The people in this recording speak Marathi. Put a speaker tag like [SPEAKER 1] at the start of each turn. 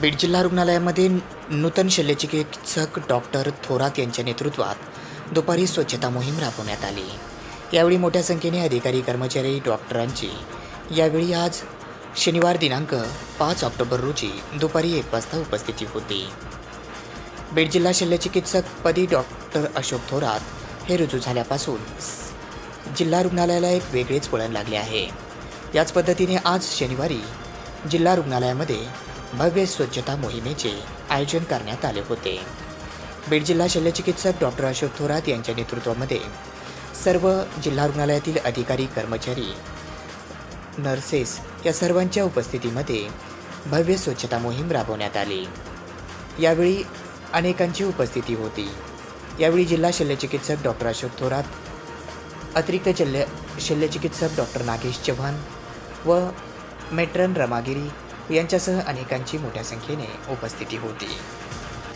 [SPEAKER 1] बीड जिल्हा रुग्णालयामध्ये नूतन शल्यचिकित्सक डॉक्टर थोरात यांच्या नेतृत्वात दुपारी स्वच्छता मोहीम राबवण्यात आली. यावेळी मोठ्या संख्येने अधिकारी कर्मचारी डॉक्टरांची. यावेळी आज शनिवार दिनांक पाच ऑक्टोबर रोजी दुपारी एक वाजता उपस्थिती होती. बीड जिल्हा शल्यचिकित्सकपदी डॉक्टर अशोक थोरात हे रुजू झाल्यापासून जिल्हा रुग्णालयाला एक वेगळेच वळण लागले आहे. याच पद्धतीने आज शनिवारी जिल्हा रुग्णालयामध्ये भव्य स्वच्छता मोहिमेचे आयोजन करण्यात आले होते. बीड जिल्हा शल्यचिकित्सक डॉक्टर अशोक थोरात यांच्या नेतृत्वामध्ये सर्व जिल्हा रुग्णालयातील अधिकारी कर्मचारी नर्सेस या सर्वांच्या उपस्थितीमध्ये भव्य स्वच्छता मोहीम राबवण्यात आली. यावेळी अनेकांची उपस्थिती होती. यावेळी जिल्हा शल्यचिकित्सक डॉक्टर अशोक थोरात अतिरिक्त शल्य शल्यचिकित्सक डॉक्टर नागेश चव्हाण व मेट्रन रमागिरी यांच्यासह अनेकांची मोठ्या संख्येने उपस्थिती होती